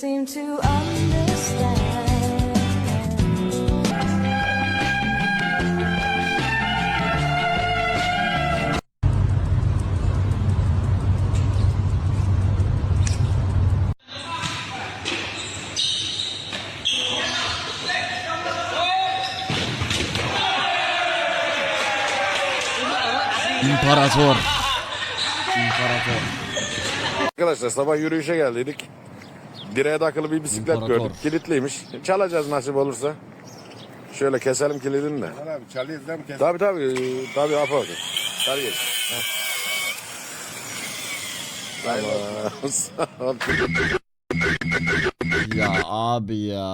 Seem to understand. İmparator. İmparator. Arkadaşlar sabah yürüyüşe geldiydik. Direğe takılı bir bisiklet İmparator. gördük. Kilitliymiş. Çalacağız nasip olursa. Şöyle keselim kilidini de. Abi çalıyız değil mi? Kes. Tabii tabii. Tabii apa olsun. Tabii geç. Tamam. Ya abi ya.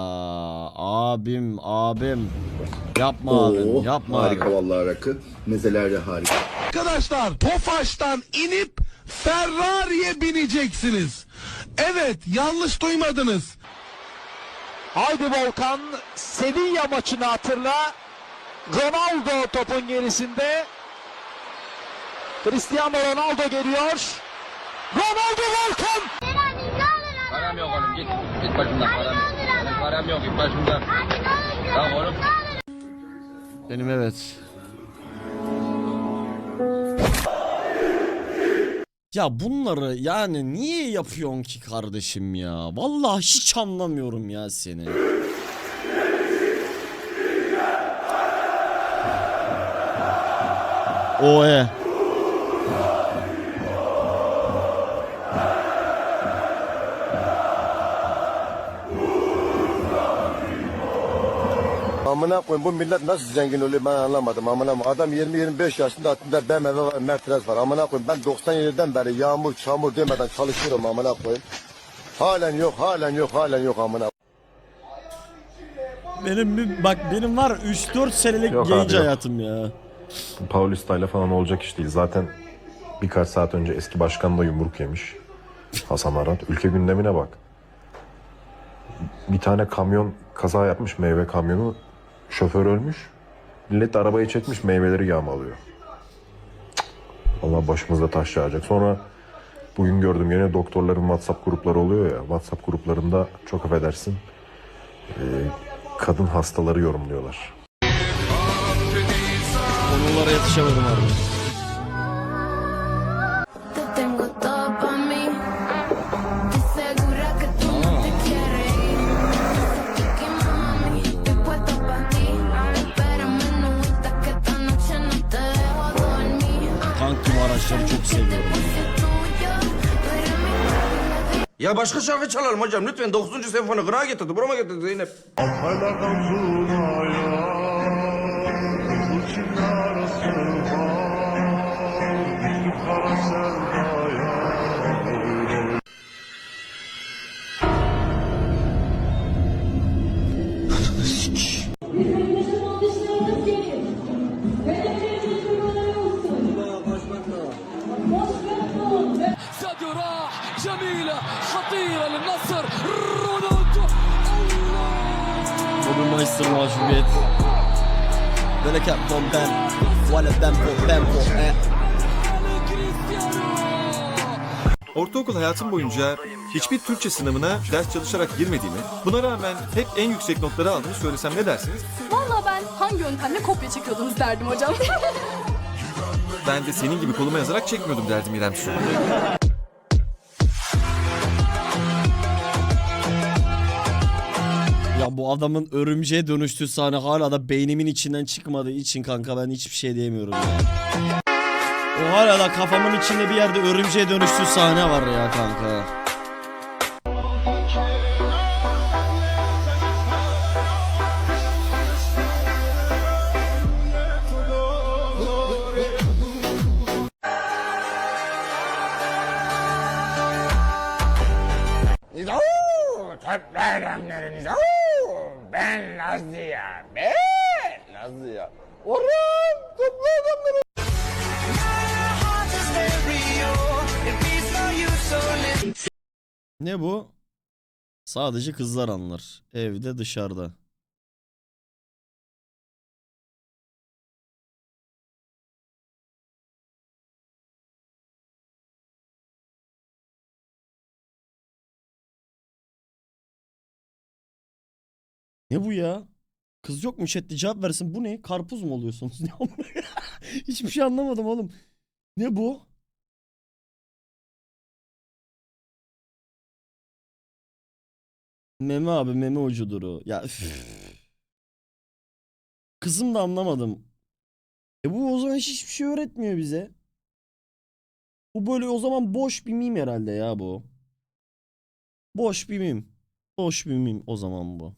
Abim abim. Yapma abim. Yapma harika abim. vallahi rakı. Mezeler de harika. Arkadaşlar Tofaş'tan inip Ferrari'ye bineceksiniz. Evet yanlış duymadınız. Haydi Volkan, Sevilla maçını hatırla. Ronaldo topun gerisinde. Cristiano Ronaldo geliyor. Ronaldo Volkan! Git. Git başımdan param yok. Benim param yok git başımdan. Tamam oğlum. Benim evet. Ya bunları yani niye yapıyorsun ki kardeşim ya? Vallahi hiç anlamıyorum ya seni. O e. Amına koyayım bu millet nasıl zengin oluyor ben anlamadım. Amına koyayım. adam 20-25 yaşında altında BMW var, Mercedes var. Amına koyayım ben 97'den beri yağmur çamur demeden çalışıyorum amına koyayım. Halen yok, halen yok, halen yok amına. Benim bir- bak benim var 3-4 senelik Yok genç abi, yok. hayatım ya. Paulista ile falan olacak iş değil. Zaten birkaç saat önce eski başkan da yumruk yemiş. Hasan Arat. Ülke gündemine bak. Bir tane kamyon kaza yapmış meyve kamyonu. Şoför ölmüş. Millet de arabayı çekmiş meyveleri yağmalıyor. Allah başımızda taş yağacak. Sonra bugün gördüm yine doktorların WhatsApp grupları oluyor ya. WhatsApp gruplarında çok affedersin. e, kadın hastaları yorumluyorlar. Konulara yetişemedim abi. Arkadaşlar çok seviyorum. Ya başka şarkı çalalım hocam lütfen 9. senfoni kırağa getirdi burama getirdi Zeynep. Apalardan Meister mağlubiyet. Bereket bomben. Vale tempo tempo. Eh. Ortaokul hayatım boyunca hiçbir Türkçe sınavına ders çalışarak girmediğimi, buna rağmen hep en yüksek notları aldığımı söylesem ne dersiniz? Valla ben hangi yöntemle kopya çekiyordunuz derdim hocam. Ben de senin gibi koluma yazarak çekmiyordum derdim İrem Su. Bu adamın örümceğe dönüştüğü sahne hala da beynimin içinden çıkmadığı için kanka ben hiçbir şey diyemiyorum ya. O hala da kafamın içinde bir yerde örümceğe dönüştüğü sahne var ya kanka. hep bayramlarınızda. Sadece kızlar anlar. Evde dışarıda. Ne bu ya? Kız yok mu chatte cevap versin. Bu ne? Karpuz mu oluyorsunuz? Hiçbir şey anlamadım oğlum. Ne bu? Meme abi meme ucudur o. Ya üf. Kızım da anlamadım. E bu o zaman hiç- hiçbir şey öğretmiyor bize. Bu böyle o zaman boş bir mim herhalde ya bu. Boş bir mim. Boş bir mim o zaman bu.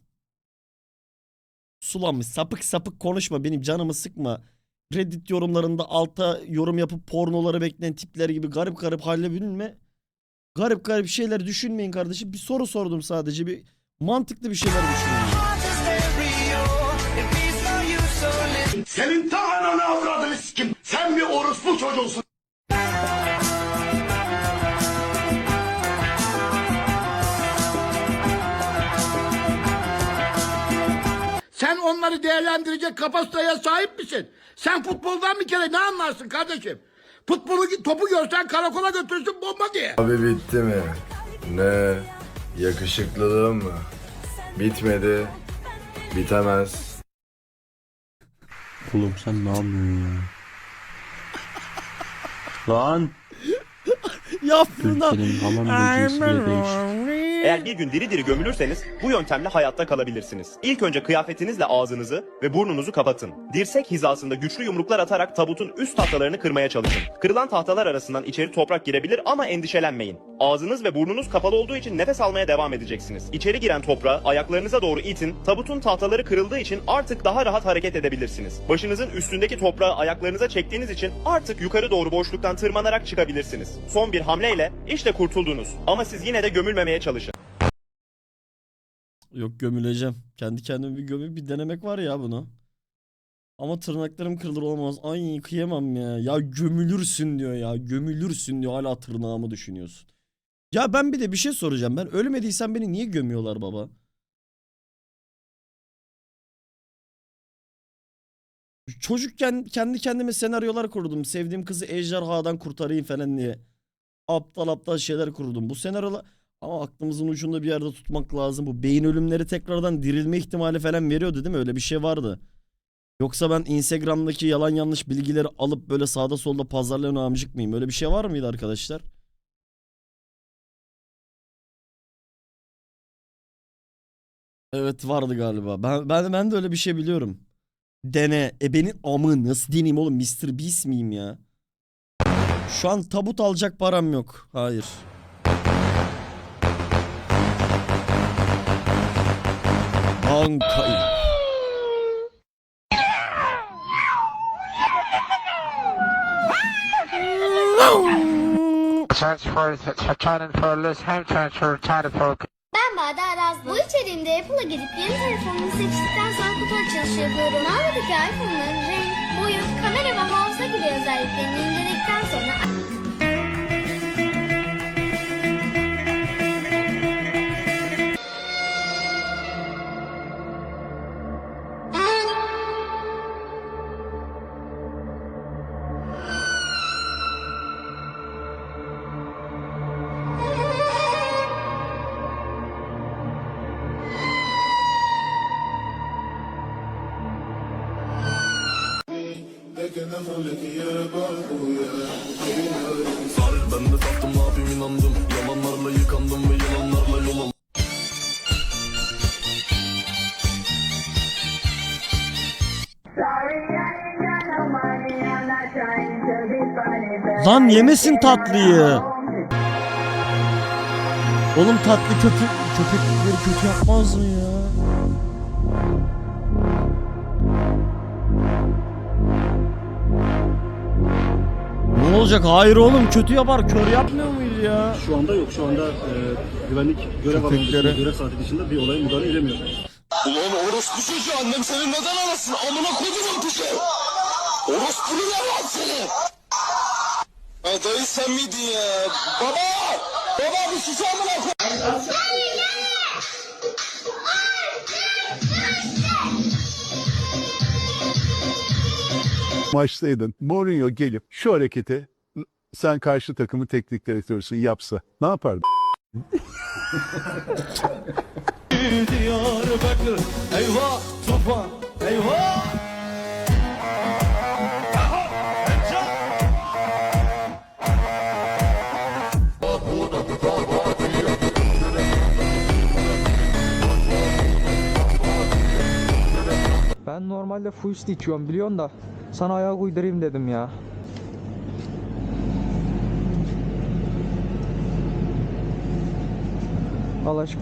Sulanmış sapık sapık konuşma benim canımı sıkma. Reddit yorumlarında alta yorum yapıp pornoları bekleyen tipler gibi garip garip halle bürünme. Garip garip şeyler düşünmeyin kardeşim. Bir soru sordum sadece. Bir mantıklı bir şeyler düşünün. Senin ta ananı avradını sikim. Sen bir orospu çocuğusun. Sen onları değerlendirecek kapasiteye sahip misin? Sen futboldan bir kere ne anlarsın kardeşim? Futbolu topu görsen karakola götürsün bomba diye. Abi bitti mi? Ne? Yakışıklılığım mı? Bitmedi. Bitemez. Oğlum sen ne yapıyorsun ya? Lan! Ya Fırna. Ülkenin hamam böceğisi bile değişti. Eğer bir gün diri diri gömülürseniz bu yöntemle hayatta kalabilirsiniz. İlk önce kıyafetinizle ağzınızı ve burnunuzu kapatın. Dirsek hizasında güçlü yumruklar atarak tabutun üst tahtalarını kırmaya çalışın. Kırılan tahtalar arasından içeri toprak girebilir ama endişelenmeyin. Ağzınız ve burnunuz kapalı olduğu için nefes almaya devam edeceksiniz. İçeri giren toprağı ayaklarınıza doğru itin. Tabutun tahtaları kırıldığı için artık daha rahat hareket edebilirsiniz. Başınızın üstündeki toprağı ayaklarınıza çektiğiniz için artık yukarı doğru boşluktan tırmanarak çıkabilirsiniz. Son bir hamleyle işte kurtuldunuz. Ama siz yine de gömülmemeye çalışın. Yok gömüleceğim. Kendi kendime bir gömüp bir denemek var ya bunu. Ama tırnaklarım kırılır olmaz. Ay kıyamam ya. Ya gömülürsün diyor ya. Gömülürsün diyor. Hala tırnağımı düşünüyorsun. Ya ben bir de bir şey soracağım. Ben ölmediysem beni niye gömüyorlar baba? Çocukken kendi kendime senaryolar kurdum. Sevdiğim kızı ejderhadan kurtarayım falan diye. Aptal aptal şeyler kurdum. Bu senaryolar ama aklımızın ucunda bir yerde tutmak lazım. Bu beyin ölümleri tekrardan dirilme ihtimali falan veriyordu değil mi? Öyle bir şey vardı. Yoksa ben Instagram'daki yalan yanlış bilgileri alıp böyle sağda solda pazarlayan amcık mıyım? Öyle bir şey var mıydı arkadaşlar? Evet vardı galiba. Ben ben ben de öyle bir şey biliyorum. Dene. E benim amı nasıl deneyim oğlum? Mr. Beast miyim ya? Şu an tabut alacak param yok. Hayır. Banka. Ben Bade Arazlı. Bu içeriğimde Apple'a gidip yeni telefonumu seçtikten sonra kutu açılışı yapıyorum. Mağazadaki iPhone'ların renk, boyut, kamera ve hafıza gibi özelliklerini inceledikten sonra Lan yemesin tatlıyı. Oğlum tatlı köpek köpekleri kötü yapmaz mı ya? Ne olacak? Hayır oğlum kötü yapar. Kör yapmıyor muyuz ya. Şu anda yok. Şu anda e, güvenlik görev alanı Köpeklere. dışında, görev saati dışında bir olaya müdahale edemiyor. Ulan orospu çocuğu annem seni neden arasın? Amına kodumun piçi. Orospu ne lan seni? Ha dayı sen miydin ya? Baba! Baba bir sus amına koy. maçtaydın. Mourinho gelip şu hareketi sen karşı takımı teknik direktörsün yapsa ne yapardın? Eyvah sopa eyvah. Normalde fuist içiyorum biliyorsun da sana ayak uydurayım dedim ya. Al aşkım.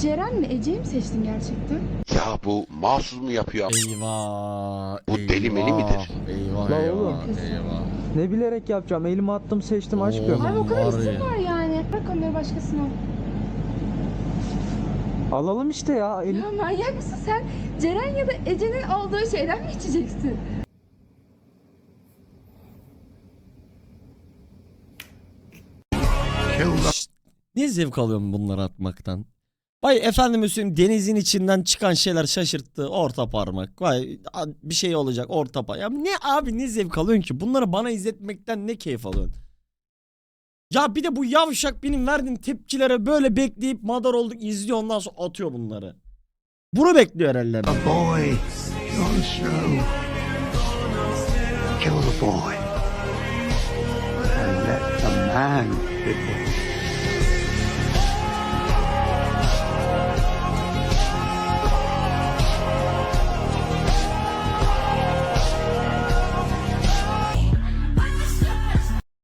Ceren mi Ece'yi mi seçtin gerçekten? Ya bu mahsus mu yapıyor? Eyvah. Bu deli meli midir? Eyvah La eyvah. oğlum. Eyvah. Ne bilerek yapacağım? Elimi attım seçtim aşkım. Abi o kadar Var isim ya. var yani. Bırak onları başkasına. Alalım işte ya. Elim... Ya manyak mısın sen? Ceren ya da Ece'nin aldığı şeyden mi içeceksin? Şşt, Ne zevk alıyorum bunları atmaktan. Vay efendim Hüseyin denizin içinden çıkan şeyler şaşırttı. Orta parmak. Vay bir şey olacak orta parmak. Ya ne abi ne zevk alıyorsun ki? Bunları bana izletmekten ne keyif alıyorsun? Ya bir de bu yavşak benim verdiğim tepkilere böyle bekleyip madar olduk izliyor ondan sonra atıyor bunları. Bunu bekliyor herhalde. Boy, don't show. Kill the boy. And let the man be born.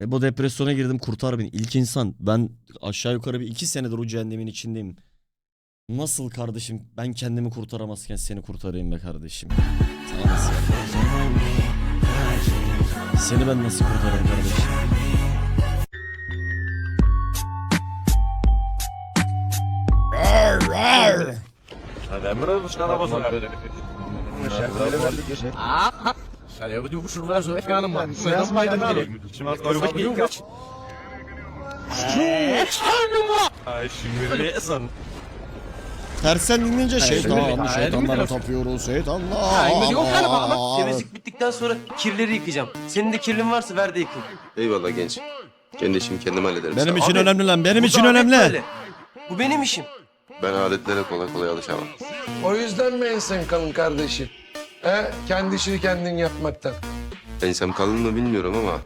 Ve bu depresyona girdim kurtar beni. İlk insan. Ben aşağı yukarı bir iki senedir o cehennemin içindeyim. Nasıl kardeşim ben kendimi kurtaramazken seni kurtarayım be kardeşim. Sana nasıl Seni ben nasıl kurtarayım kardeşim? Tersen dinleyince şeytan, şeytanlara tapıyoruz, şeytanlar. Temizlik bittikten sonra kirleri yıkayacağım. Senin de kirlin varsa ver de yıkayım. Eyvallah genç. Kendi işimi kendim hallederim. Benim için Abi, önemli lan, benim için önemli. Bu benim işim. Ben aletlere kolay kolay alışamam. O yüzden mi ensen kalın kardeşim? He? Kendi işini kendin yapmaktan. Ensem kalın mı bilmiyorum ama...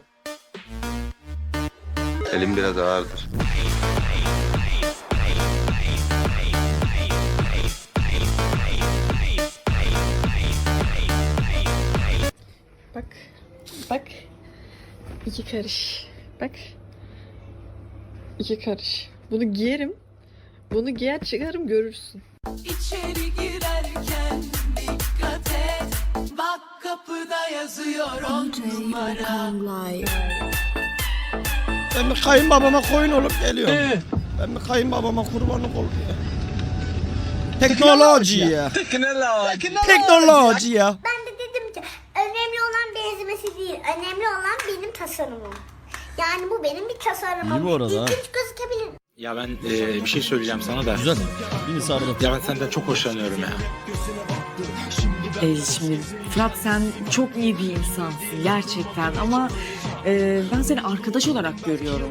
Elim biraz ağırdır. Bak. Bak. İki karış. Bak. İki karış. Bunu giyerim. Bunu giyer çıkarım görürsün. İçeri girerken yazıyor on numara. Ben bir kayınbabama koyun olup geliyorum. Ben bir kayınbabama kurbanlık olup ya. Teknoloji ya. Teknoloji ya. Ben de dedim ki önemli olan benzemesi değil. Önemli olan benim tasarımım. Yani bu benim bir tasarımım. İyi bu arada. İlginç gözükebilir. Ya ben e, bir şey söyleyeceğim sana da. Güzel. Beni sardı. Ya ben senden çok hoşlanıyorum ya. Ee, şimdi Fırat sen çok iyi bir insansın gerçekten ama e, ben seni arkadaş olarak görüyorum.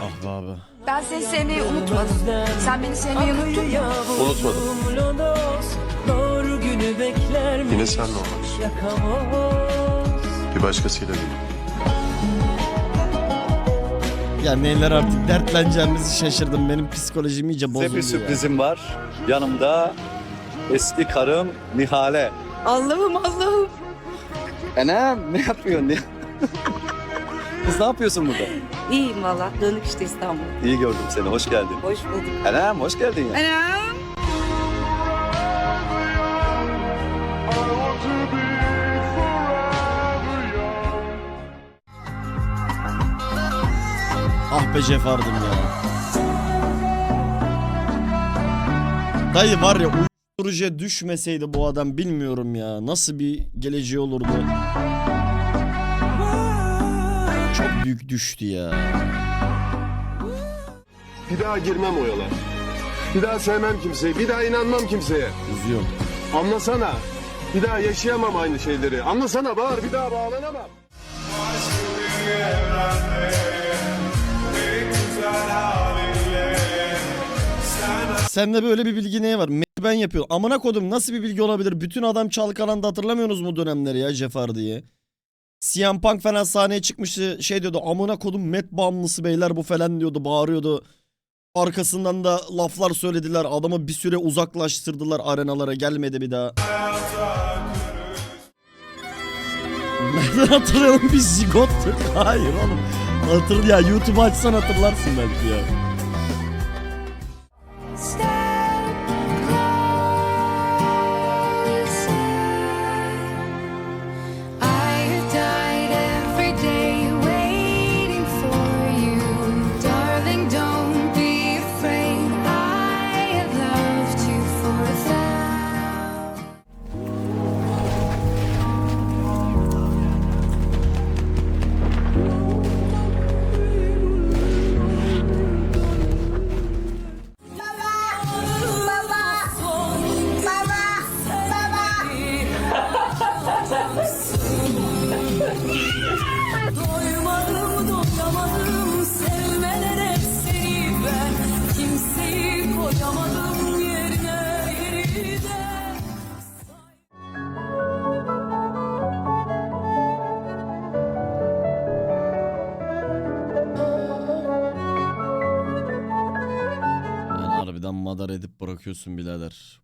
Ah be abi. Ben seni sevmeyi unutmadım. Sen beni sevmeyi unuttun mu? Unutmadım. Yine senle olmak. Bir başkasıyla değil. Ya neyler artık dertleneceğimizi şaşırdım. Benim psikolojim iyice bozuldu ya. var. Yanımda eski karım Nihale. Allah'ım Allah'ım. Enem ne yapıyorsun? Kız ne yapıyorsun burada? İyiyim valla dönük işte İstanbul. İyi gördüm seni. Hoş geldin. Hoş bulduk. Enem hoş geldin ya. Anam. Ah be Cefar'dım ya. Dayı var ya uyuşturucuya düşmeseydi bu adam bilmiyorum ya. Nasıl bir geleceği olurdu. Çok büyük düştü ya. Bir daha girmem o yola. Bir daha sevmem kimseyi. Bir daha inanmam kimseye. Üzüyorum. Anlasana. Bir daha yaşayamam aynı şeyleri. Anlasana bağır bir daha bağlanamam. Sende böyle bir bilgi neye var? Ben yapıyorum. Amına kodum nasıl bir bilgi olabilir? Bütün adam çalkalandı hatırlamıyorsunuz mu dönemleri ya Jefar diye. CM Punk falan sahneye çıkmıştı şey diyordu amına kodum met bağımlısı beyler bu falan diyordu bağırıyordu. Arkasından da laflar söylediler adamı bir süre uzaklaştırdılar arenalara gelmedi bir daha. Nereden hatırlayalım biz zigottuk? Hayır oğlum. Hatır ya YouTube açsan hatırlarsın belki ya. Bırakıyorsun birader.